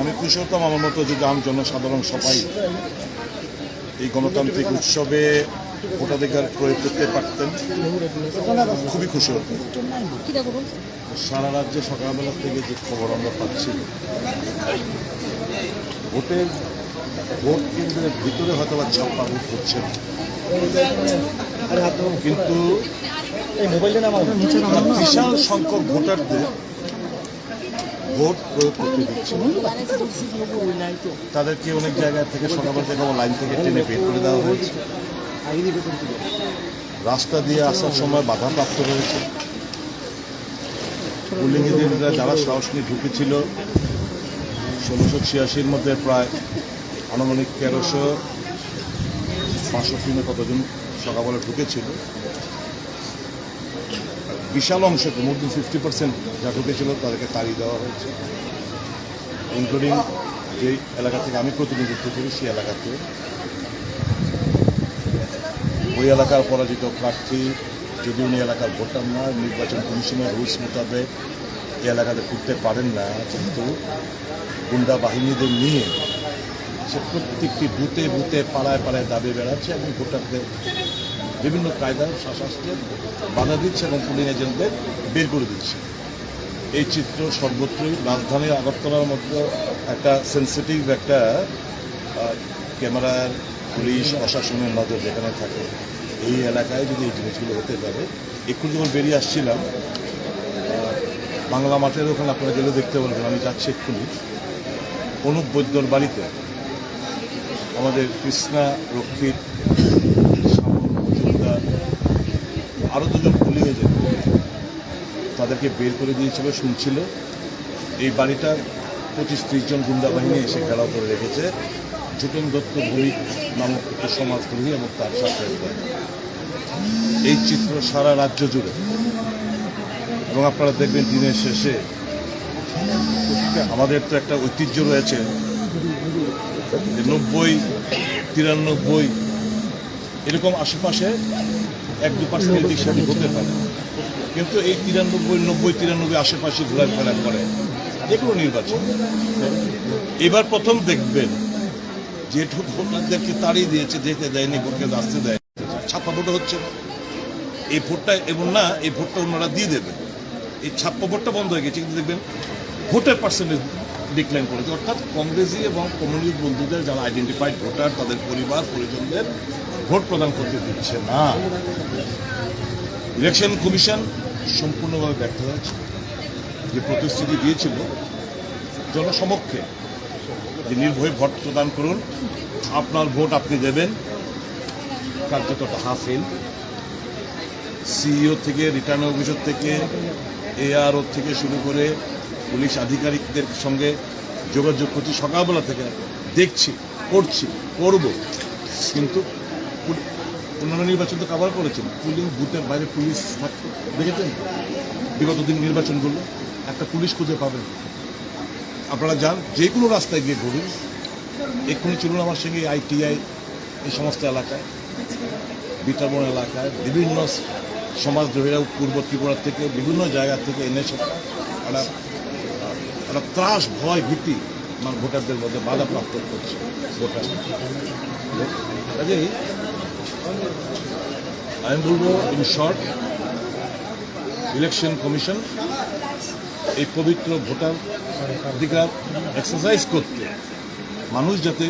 আমি খুশি হতাম আমার মতো যদি আম জনসাধারণ সবাই এই গণতান্ত্রিক উৎসবে ভোটাধিকার প্রয়োগ করতে পারতেন খুবই খুশি হতাম সারা রাজ্যে সকালবেলা থেকে যে খবর আমরা পাচ্ছি ভোটের ভোট কেন্দ্রের ভিতরে হয়তো বা ছাপ্পা ভোট হচ্ছে না। কিন্তু বিশাল সংখ্যক ভোটারদের ভোট প্রয়োগ করতে দিচ্ছে। তাদেরকে অনেক জায়গা থেকে সকালবেলা থেকে লাইন থেকে টেনে বের করে দেওয়া হয়েছে। রাস্তা দিয়ে আসার সময় বাধাপ্রাপ্ত রয়েছে পুলিং এজেন্টরা যারা সাহস নিয়ে ঢুকেছিল, ষোলোশো ছিয়াশির মধ্যে প্রায় আনুমানিক তেরোশো পাঁচশো না কতজন সকালবেলা ঢুকেছিল। বিশাল অংশকে মোর দেন ফিফটি পার্সেন্ট যা ঢুকেছিল তাদেরকে তাড়িয়ে দেওয়া হয়েছে। ইনক্লুডিং যে এলাকা থেকে আমি প্রতিনিধিত্ব করি, সেই এলাকাতে। ওই এলাকার পরাজিত প্রার্থী, যদি উনি এলাকার ভোটার না নির্বাচন কমিশনের রুলস মোতাবেক এই এলাকাতে ঘুরতে পারেন না। কিন্তু গুন্ডা বাহিনীদের নিয়ে সে প্রত্যেকটি বুথে বুথে পাড়ায় পাড়ায় দাবি বেড়াচ্ছে এবং ভোটারদের বিভিন্ন কায়দার শাসাসকে বাধা দিচ্ছে এবং পুলিং এজেন্টদের বের করে দিচ্ছে। এই চিত্র সর্বত্রই রাজধানীর আগরতলার মধ্যে একটা সেন্সিটিভ একটা ক্যামেরার পুলিশ প্রশাসনের নজর যেখানে থাকে। এই এলাকায় যদি এই জিনিসগুলো হতে পারে, একটু যখন বেরিয়ে আসছিলাম বাংলা মাঠের ওখানে আপনারা গেলে দেখতে পারবেন, আমি যাচ্ছি এক্ষুনি। অনুপ বৈদ্যর বাড়িতে আমাদের কৃষ্ণা রক্ষিত আরও দুজন পুলিশ এজেন্ট তাদেরকে বের করে দিয়েছিল, শুনছিল। এই বাড়িটা পঁচিশ ত্রিশ জন গুন্ডা বাহিনী এসে ঘেরাও করে রেখেছে। জুটেন দত্ত, ভৌমিক নামক সমাজদ্রোহী এবং তার সাথে এই চিত্র সারা রাজ্য জুড়ে। এবং আপনারা দেখবেন দিনের শেষে আমাদের তো একটা ঐতিহ্য রয়েছে নব্বই, তিরানব্বই, এরকম আশেপাশে এক দু পার্সেন্ট এদিক হতে পারে। কিন্তু এই তিরানব্বই, নব্বই, তিরানব্বই আশেপাশে ঘোরাফেরা করে। যে কোনো নির্বাচন। এবার প্রথম দেখবেন, যে ভোটারদেরকে তাড়িয়ে দিয়েছে, যেতে দেয়নি, ভোটকে আসতে দেয় ছাপ্পা ভোটে হচ্ছে। এই ভোটটা এবং না, এই ভোটটা ওনারা দিয়ে দেবে। এই ছাপ্পা ভোটটা বন্ধ হয়ে গেছে। কিন্তু দেখবেন, ভোটের পার্সেন্টেজ ডিক্লাইন করেছে। অর্থাৎ কংগ্রেসি এবং কমিউনিস্ট বন্ধুদের যারা আইডেন্টিফাইড ভোটার, তাদের পরিবার, পরিজনদের ভোট প্রদান করতে দিচ্ছে না। ইলেকশন কমিশন সম্পূর্ণভাবে ব্যর্থ হয়েছে। যে প্রতিশ্রুতি দিয়েছিল জনসমক্ষে যে নির্ভয়ে ভোট প্রদান করুন, আপনার ভোট আপনি দেবেন, কার্যত হাফেল সিইও থেকে, রিটার্ন অফিসার থেকে, এআরও থেকে শুরু করে পুলিশ আধিকারিকদের সঙ্গে যোগাযোগ করছি, সকালবেলা থেকে দেখছি, করছি, করব। কিন্তু অন্যান্য নির্বাচন তো কাভার করেছেন। পুলিং বুথের বাইরে পুলিশ থাকতো দেখেছেন? বিগত দিন নির্বাচনগুলো একটা পুলিশ খুঁজে পাবেন। আপনারা যান, যে কোনো রাস্তায় গিয়ে ঘুরুন। এক্ষুনি চলুন আমার সঙ্গে আইটিআই, এই সমস্ত এলাকায়, বিটাবন এলাকায়, বিভিন্ন সমাজদ্রোহীরা পূর্ব ত্রিপুরা থেকে, বিভিন্ন জায়গা থেকে এনে একটা একটা ত্রাস, ভয়, ভীতি আমার ভোটারদের মধ্যে বাধাপ্রাপ্ত করছে ভোটার কাজেই আমি বলব ইন শর্ট ইলেকশন কমিশন এই পবিত্র ভোটার অধিকার এক্সারসাইজ করতে মানুষ যাতে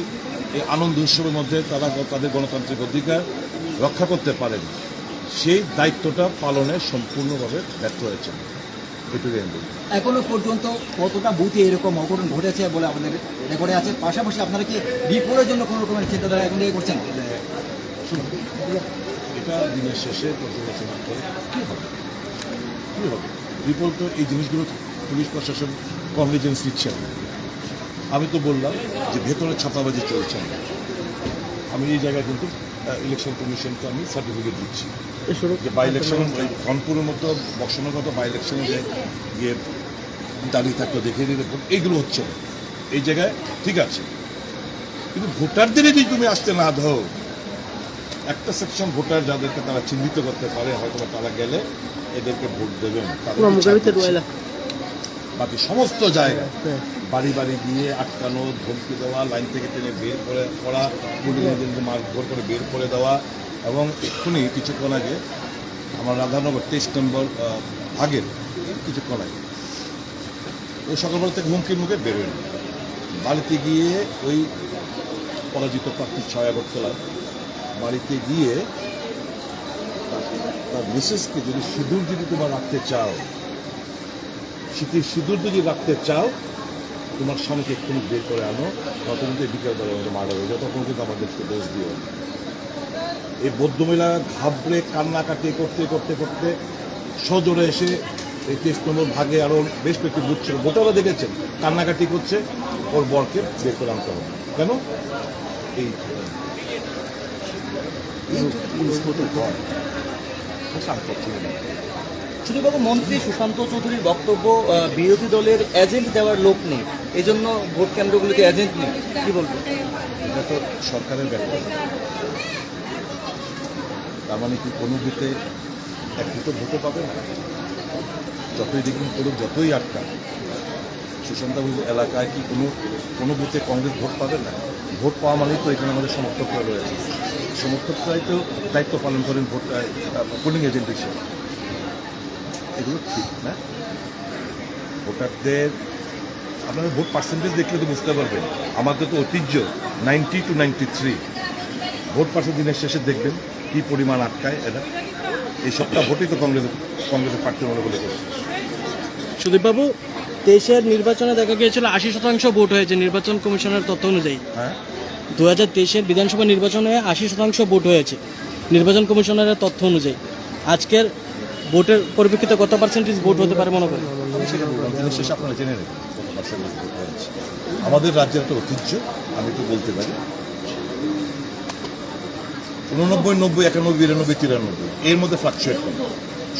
এই আনন্দ উৎসবের মধ্যে তারা তাদের গণতান্ত্রিক অধিকার রক্ষা করতে পারেন, সেই দায়িত্বটা পালনে সম্পূর্ণভাবে ব্যর্থ হয়েছে। এটুকুই আমি এখনও পর্যন্ত কতটা বুথে এরকম অঘটন ঘটেছে বলে আমাদের রেকর্ডে আছে? পাশাপাশি আপনারা কি বিপুলের জন্য কোনো রকমের চিন্তাধারা এখন করছেন? এটা দিনের শেষে পর্যালোচনা করে কী হবে? কী হবে? তো এই জিনিসগুলো পুলিশ প্রশাসন কনভিজেন্স দিচ্ছে না আমি তো বললাম যে ভেতরে ছাপাবাজি চলছে। না আমি এই জায়গায় কিন্তু ইলেকশন কমিশনকে আমি সার্টিফিকেট দিচ্ছি। যে বাই ইলেকশন ওই মতো বক্সনের মতো বাই ইলেকশনে যে গিয়ে দাঁড়িয়ে থাকতো দেখে দিলে এইগুলো হচ্ছে না। এই জায়গায় ঠিক আছে। কিন্তু ভোটারদের যদি তুমি আসতে না দাও একটা সেকশন ভোটার যাদেরকে তারা চিহ্নিত করতে পারে হয়তো তারা গেলে এদেরকে ভোট দেবেন বাকি সমস্ত জায়গায় বাড়ি বাড়ি গিয়ে আটকানো ধমকি দেওয়া লাইন থেকে টেনে বের করে করা পুলিশ মারধর করে বের করে দেওয়া এবং এক্ষুনি কিছুক্ষণ আগে আমার রাধানগর তেইশ নম্বর ভাগের কিছুক্ষণ আগে ওই সকালবেলা থেকে হুমকির মুখে বেরোয়নি। বাড়িতে গিয়ে ওই পরাজিত প্রার্থী ছয় আগরতলার বাড়িতে গিয়ে তার- মিসেসকে যদি সিঁদুর যদি তোমার রাখতে চাও, শীতের সিঁদুর যদি রাখতে চাও, তোমার স্বামীকে এক্ষুনি বের করে আনো, নয়তো কিন্তু বিকেলবেলা আমাদের মারা হয়ে যায়, তখন কিন্তু আমাদেরকে দোষ দিও এই বৌদ্ধ মহিলা ঘাবড়ে, কান্নাকাটি করতে করতে করতে সজোরে এসে এই তেইশ নম্বর ভাগে আরও বেশ কয়েকটি বুথ ছিল। দেখেছেন, কান্নাকাটি করছে, ওর বরকে বের করে আনতে হবে। কেন? এই সুদীপবাবু, মন্ত্রী সুশান্ত চৌধুরীর বক্তব্য বিরোধী দলের এজেন্ট দেওয়ার লোক নেই। এজন্য ভোট কেন্দ্রগুলিতে এজেন্ট নেই। কি বলব এটা তো সরকারের ব্যাপার। তার মানে কি কোনো বুথে একটি তো ভোটও পাবে না। যতই দেখুন করুক যতই আটকা সুশান্তবাবু এলাকায় কি কোনো কোনো বুথে কংগ্রেস ভোট পাবে না? ভোট পাওয়া মানেই তো এখানে আমাদের সমর্থকরা রয়েছে। সমর্থকরাই তো দায়িত্ব পালন করেন ভোট পোলিং এজেন্ট হিসেবে। এগুলো ঠিক না? ভোটারদের, আপনারা ভোট পার্সেন্টেজ দেখলে তো বুঝতে পারবেন। আমাদের তো ঐতিহ্য ninety two ninety three vote percent দিনের শেষে দেখবেন কি পরিমাণ আটকায় এরা। এই সবটা ভোটই তো কংগ্রেস কংগ্রেসের প্রার্থী মনে বলে করছে সুদীপবাবু তেইশের নির্বাচনে দেখা গিয়েছিল আশি শতাংশ ভোট হয়েছে নির্বাচন কমিশনের তথ্য অনুযায়ী। হ্যাঁ। দু হাজার তেইশের বিধানসভা নির্বাচনে আশি শতাংশ ভোট হয়েছে নির্বাচন কমিশনের তথ্য অনুযায়ী। আজকের ভোটের পরিপ্রেক্ষিতে কত পার্সেন্টেজ ভোট হতে পারে মনে করেন? আমাদের রাজ্যের একটা ঐতিহ্য আমি তো বলতে পারি। উননব্বই নব্বই একানব্বই বিরানব্বই তিরানব্বই এর মধ্যে ফ্লাকচুয়েট করে।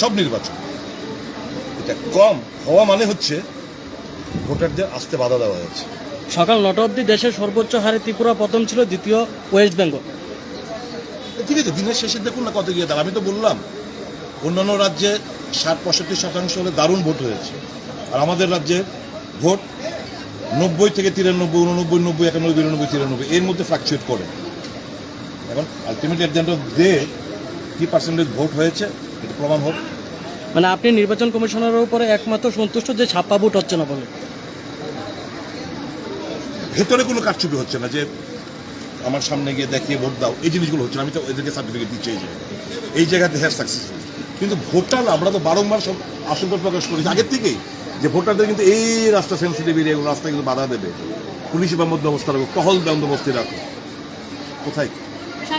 সব নির্বাচন। এটা কম হওয়া মানে হচ্ছে ভোটারদের আসতে বাধা দেওয়া হয়েছে। সকাল নটা অবধি দেশের সর্বোচ্চ হারে ত্রিপুরা প্রথম ছিল দ্বিতীয় ওয়েস্ট বেঙ্গল। ঠিক আছে দিনের শেষে দেখুন না কত গিয়ে দাঁড়া আমি তো বললাম অন্যান্য রাজ্যে ষাট পঁয়ষট্টি শতাংশ হলে দারুণ ভোট হয়েছে। আর আমাদের রাজ্যে ভোট নব্বই থেকে তিরানব্বই উননব্বই নব্বই একানব্বই বিরানব্বই তিরানব্বই এর মধ্যে ফ্লাকচুয়েট করে। এখন ultimately at the end of day কি পার্সেন্টেজ ভোট হয়েছে এটা প্রমাণ হোক। মানে আপনি নির্বাচন কমিশনের উপরে একমাত্র সন্তুষ্ট যে ছাপ্পা ভোট হচ্ছে না বলে। ভেতরে কোনো কারচুপি হচ্ছে না যে আমার সামনে গিয়ে দেখিয়ে ভোট দাও, এই জিনিসগুলো হচ্ছে না। আমি তো এদেরকে সার্টিফিকেট দিচ্ছি এই জায়গায়। এই জায়গাতে হ্যাঁ সাকসেসফুল কিন্তু ভোটার, আমরা তো বারংবার সব আশঙ্কা প্রকাশ করেছি। আগের থেকেই যে ভোটারদের কিন্তু এই রাস্তা সেন্সিটিভ এরিয়া রাস্তা কিন্তু বাধা দেবে। পুলিশ বা বন্দোবস্ত রাখো টহল বন্দোবস্তি রাখো। কোথায়?